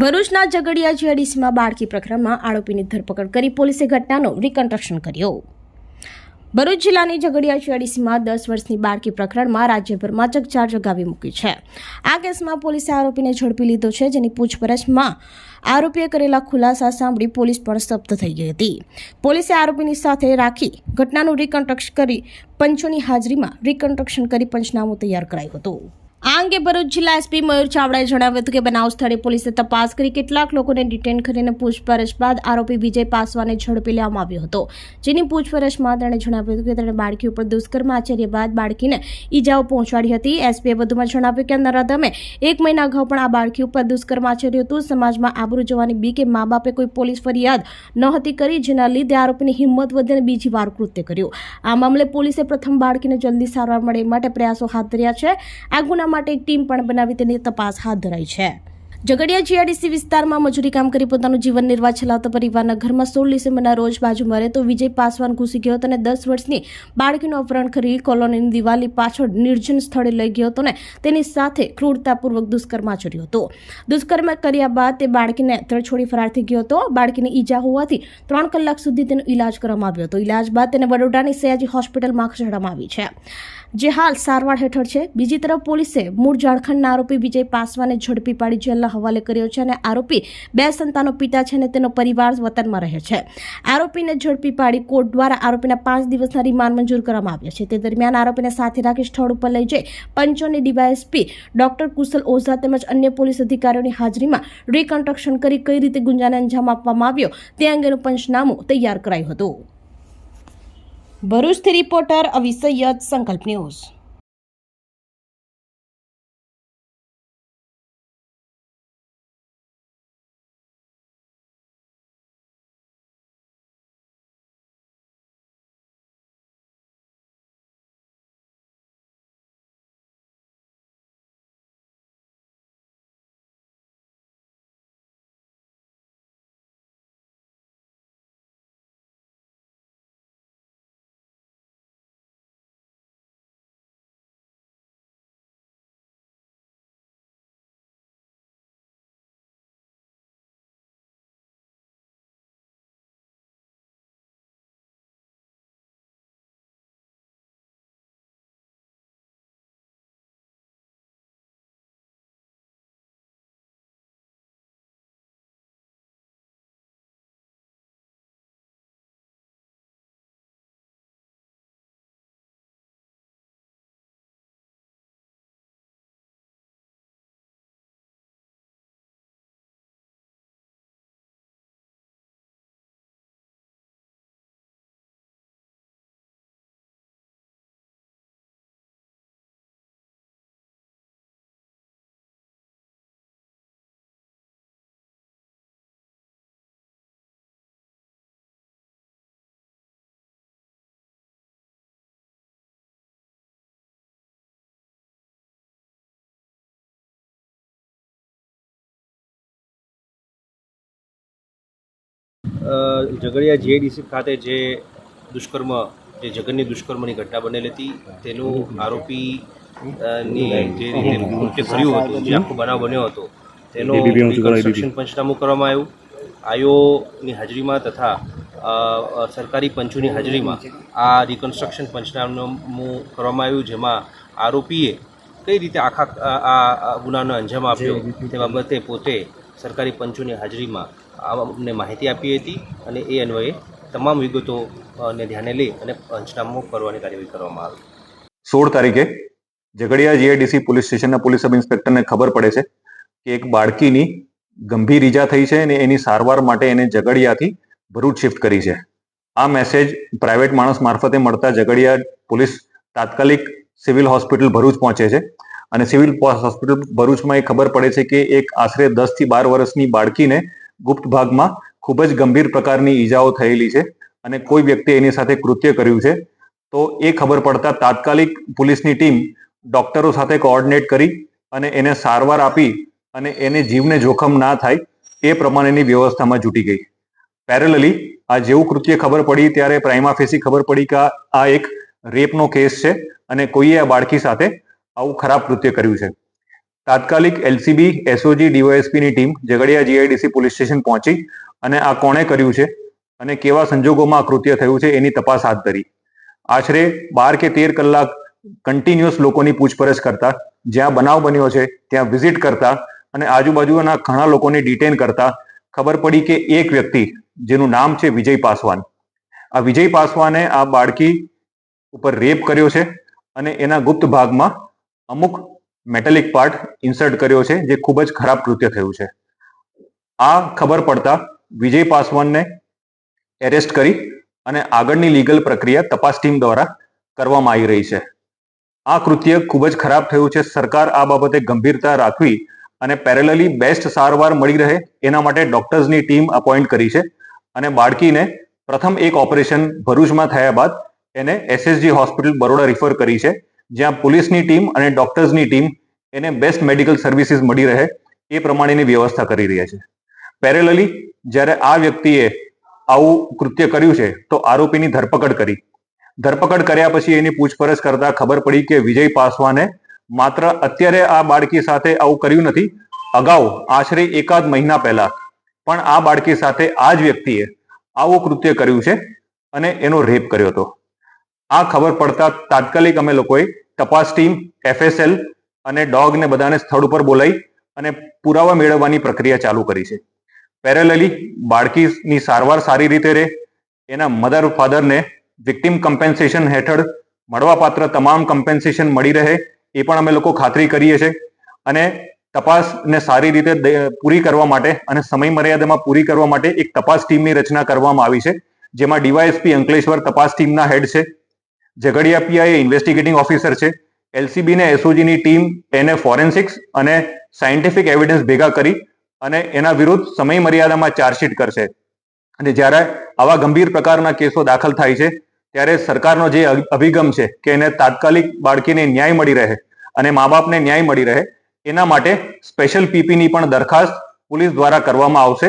ભરૂચના ઝઘડિયા જીઆડીસીમાં બાળકી પ્રકરણમાં આરોપીની ધરપકડ કરી પોલીસે ઘટનાનું રિકન્સ્ટ્રક્શન કર્યો. ભરૂચ જિલ્લાની ઝઘડિયા જીઆડીસીમાં દસ વર્ષની બાળકી પ્રકરણમાં રાજ્યભરમાં ચકચાર જગાવી મૂકી છે. આ કેસમાં પોલીસે આરોપીને ઝડપી લીધો છે, જેની પૂછપરછમાં આરોપીએ કરેલા ખુલાસા સાંભળી પોલીસ પણ સ્તબ્ધ થઈ ગઈ હતી. પોલીસે આરોપીની સાથે રાખી ઘટનાનું રિકન્સ્ટ્રક્શન કરી પંચોની હાજરીમાં રિકન્સ્ટ્રક્શન કરી પંચનામું તૈયાર કરાયું હતું. આ અંગે ભરૂચ જિલ્લા એસપી મયુર ચાવડાએ જણાવ્યું હતું કે બનાવ સ્થળે પોલીસે તપાસ કરી કેટલાક લોકોને ડિટેન કરીને પૂછપરછ બાદ આરોપી વિજય પાસવાને ઝડપી લેવામાં આવ્યો હતો. જેની પૂછપરછમાં તેણે જણાવ્યું હતું કે તેણે બાળકી ઉપર દુષ્કર્મ આચર્ય બાદ બાળકીને ઈજાઓ પહોંચાડી હતી. એસપીએ વધુમાં જણાવ્યું કે નરાધમે એક મહિના અગાઉ પણ આ બાળકી ઉપર દુષ્કર્મ આચર્યું હતું. સમાજમાં આબરૂ જવાની બી કે મા બાપે કોઈ પોલીસ ફરિયાદ નહોતી કરી, જેના લીધે આરોપીની હિંમત વધીને બીજી વાર કૃત્ય કર્યું. આ મામલે પોલીસે પ્રથમ બાળકીને જલ્દી સારવાર મળે માટે પ્રયાસો હાથ ધર્યા છે. આ ગુના માટે એક ટીમ પણ બનાવી તેની તપાસ હાથ ધરાઈ છે. ઝઘડિયા જીઆરડીસી વિસ્તારમાં મજૂરી કામ કરી પોતાનું જીવન નિર્વાહ ચલાવતા પરિવારના ઘરમાં સોળ ડિસેમ્બરના રોજ બાજુમાં રહેતો વિજય પાસવાન ઘૂસી ગયો હતો અને દસ વર્ષની બાળકીનું અપહરણ કરી કોલોનીની દિવાલી પાછળ નિર્જન સ્થળે લઈ ગયો હતો ને તેની સાથે ક્રૂરતાપૂર્વક દુષ્કર્મ આચર્યો હતો. દુષ્કર્મ કર્યા બાદ તે બાળકીને તરછોડી ફરાર થઈ ગયો હતો. બાળકીને ઈજા હોવાથી ત્રણ કલાક સુધી તેનો ઈલાજ કરવામાં આવ્યો હતો. ઈલાજ બાદ તેને વડોદરાની સયાજી હોસ્પિટલમાં ખસેડવામાં આવી છે. જે હાલ સારવાર હેઠળ છે. બીજી તરફ પોલીસે મૂળ ઝારખંડના આરોપી વિજય પાસવાને ઝડપી પાડી જેલના હવાલે કર્યો છે અને આરોપી બે સંતાનો પિતા છે અને તેનો પરિવાર વતનમાં રહે છે. આરોપીને ઝડપી પાડી કોર્ટ દ્વારા આરોપીના પાંચ દિવસના રિમાન્ડ મંજૂર કરવામાં આવ્યા છે. તે દરમિયાન આરોપીને સાથે રાખી સ્થળ ઉપર લઈ જઈ પંચોની ડીવાયએસપી ડોક્ટર કુશલ ઓઝા તેમજ અન્ય પોલીસ અધિકારીઓની હાજરીમાં રિકન્સ્ટ્રક્શન કરી કઈ રીતે ગુંજાને અંજામ આપવામાં આવ્યો તે અંગેનું પંચનામું તૈયાર કરાયું હતું. ભરૂચથી રિપોર્ટર અવિસૈયદ સંકલ્પ ન્યૂઝ. ઝઘડિયા જીઆઈડીસી ખાતે જે દુષ્કર્મ જે જગનની દુષ્કર્મની ઘટના બનેલી હતી તેનું આરોપી ની જે રીતે કૃત્ય કર્યું હતું જે આખો બનાવ બન્યો હતો તેનો રિકન્સ્ટ્રક્શન પંચનામું કરવામાં આવ્યું. આયોની હાજરીમાં તથા સરકારી પંચોની હાજરીમાં આ રિકન્સ્ટ્રક્શન પંચનામું કરવામાં આવ્યું જેમાં આરોપીએ કઈ રીતે આખા આ ગુનાનો અંજામ આપ્યો તે બાબતે પોતે સરકારી પંચોની હાજરીમાં અમને માહિતી આપી હતી અને એ અન્વયે તમામ વિગતોને ધ્યાને લઈ અને પંચનામું કરવાની કાર્યવાહી કરવામાં આવી. સોળ તારીખે ઝઘડિયા જીઆઈડીસી પોલીસ સ્ટેશનના પોલીસ સબ ઇન્સ્પેક્ટરને ખબર પડે છે કે એક બાળકીની ગંભીર ઈજા થઈ છે અને એની સારવાર માટે એને ઝઘડિયાથી ભરૂચ શિફ્ટ કરી છે. આ મેસેજ પ્રાઇવેટ માણસ મારફતે મળતા ઝઘડિયા પોલીસ તાત્કાલિક સિવિલ હોસ્પિટલ ભરૂચ પહોંચે છે અને સિવિલ હોસ્પિટલ ભરૂચમાં એ ખબર પડે છે કે એક આશરે દસથી બાર વર્ષની બાળકીને ગુપ્ત ભાગમાં ખૂબ જ ગંભીર પ્રકારની ઈજાઓ થયેલી છે અને કોઈ વ્યક્તિ એની સાથે કૃત્ય કર્યું છે. તો એ ખબર પડતા તાત્કાલિક પોલીસની ટીમ ડોક્ટરો સાથે કોઓર્ડિનેટ કરી અને એને સારવાર આપી અને એને જીવને જોખમ ના થાય એ પ્રમાણેની વ્યવસ્થામાં જૂટી ગઈ. પેરેલલી આ જેવું કૃત્ય ખબર પડી ત્યારે પ્રાઇમા ફેસી ખબર પડી કે આ- એક રેપનો કેસ છે અને કોઈએ આ બાળકી સાથે આવું ખરાબ કૃત્ય કર્યું છે. તાત્કાલિક LCB, SOG ડીવાયએસપીની team Jhagadia GIDC police station પહોંચી અને આ કોણે કર્યું છે અને કેવા સંજોગોમાં આ કૃત્ય થયું છે એની તપાસ હાથ ધરી. આશરે બાર કે તેર કલાક કન્ટિન્યુઅસ લોકોની પૂછપરછ કરતા, જ્યાં બનાવ બન્યો છે ત્યાં વિઝિટ કરતા અને આજુબાજુના ઘણા લોકોને ડિટેન કરતા ખબર પડી કે એક વ્યક્તિ, જેનું નામ છે વિજય પાસવાન. આ વિજય પાસવાને આ બાળકી ઉપર રેપ કર્યો છે અને એના ગુપ્ત ભાગમાં અમુક મેટેલિક પાર્ટ ઇન્સર્ટ કર્યો છે, જે ખૂબ જ ખરાબ કૃત્ય થયું છે. આ ખબર પડતા વિજય પાસવાનને એરેસ્ટ કરી અને આગળની લીગલ પ્રક્રિયા તપાસ ટીમ દ્વારા કરવામાં આવી રહી છે. આ કૃત્ય ખૂબ જ ખરાબ થયું છે, સરકાર આ બાબતે ગંભીરતા રાખવી અને પેરેલલી બેસ્ટ સારવાર મળી રહે એના માટે ડોક્ટર્સની ટીમ અપોઇન્ટ કરી છે અને બાળકીને પ્રથમ એક ઓપરેશન ભરૂચમાં થયા બાદ એને એસએસજી હોસ્પિટલ બરોડા રિફર કરી છે. જ્યાં પોલીસની ટીમ અને ડોક્ટર્સની ટીમ એને બેસ્ટ મેડિકલ સર્વિસીસ મળી રહે એ પ્રમાણેની વ્યવસ્થા કરી રહ્યા છે. પેરેલલી જ્યારે આ વ્યક્તિએ આવું કૃત્ય કર્યું છે, તો આરોપીની ધરપકડ કરી. ધરપકડ કર્યા પછી એની પૂછપરછ કરતા ખબર પડી કે વિજય પાસવાને માત્ર અત્યારે આ બાળકી સાથે આવું કર્યું નથી, અગાઉ આશરે એકાદ મહિના પહેલા પણ આ બાળકી સાથે આ જ વ્યક્તિએ આવું કૃત્ય કર્યું છે અને એનો રેપ કર્યો હતો. આ ખબર પડતા તાત્કાલિક અમે લોકોએ તપાસ ટીમ એફએસએલ અને ડોગને બધાને સ્થળ ઉપર બોલાવી અને પુરાવા મેળવવાની પ્રક્રિયા ચાલુ કરી છે. પેરેલલી બાળકીની સારવાર સારી રીતે રહે. એના મધર ફાધરને વિક્ટિમ કમ્પેન્સેશન હેઠળ મળવાપાત્ર તમામ કમ્પેન્સેશન મળી રહે એ પણ અમે લોકો ખાતરી કરીએ છીએ અને તપાસને સારી રીતે પૂરી કરવા માટે અને સમય મર્યાદામાં પૂરી કરવા માટે એક તપાસ ટીમની રચના કરવામાં આવી છે, જેમાં ડીવાયએસપી અંકલેશ્વર તપાસ ટીમના હેડ છે. ઝઘડિયા પીઆઈ ઇન્વેસ્ટિગેટિંગ ઓફિસર છે. એલસીબી ને એસઓજીની ટીમ એને ફોરેન્સિક્સ અને સાયન્ટિફિક એવિડન્સ ભેગા કરી અને એના વિરુદ્ધ સમય મર્યાદામાં ચાર્જશીટ કરશે. અને જ્યારે આવા ગંભીર પ્રકારના કેસો દાખલ થાય છે, ત્યારે સરકારનો જે અભિગમ છે કે એને તાત્કાલિક બાળકીને ન્યાય મળી રહે અને મા બાપને ન્યાય મળી રહે, એના માટે સ્પેશિયલ પીપીની પણ દરખાસ્ત પોલીસ દ્વારા કરવામાં આવશે.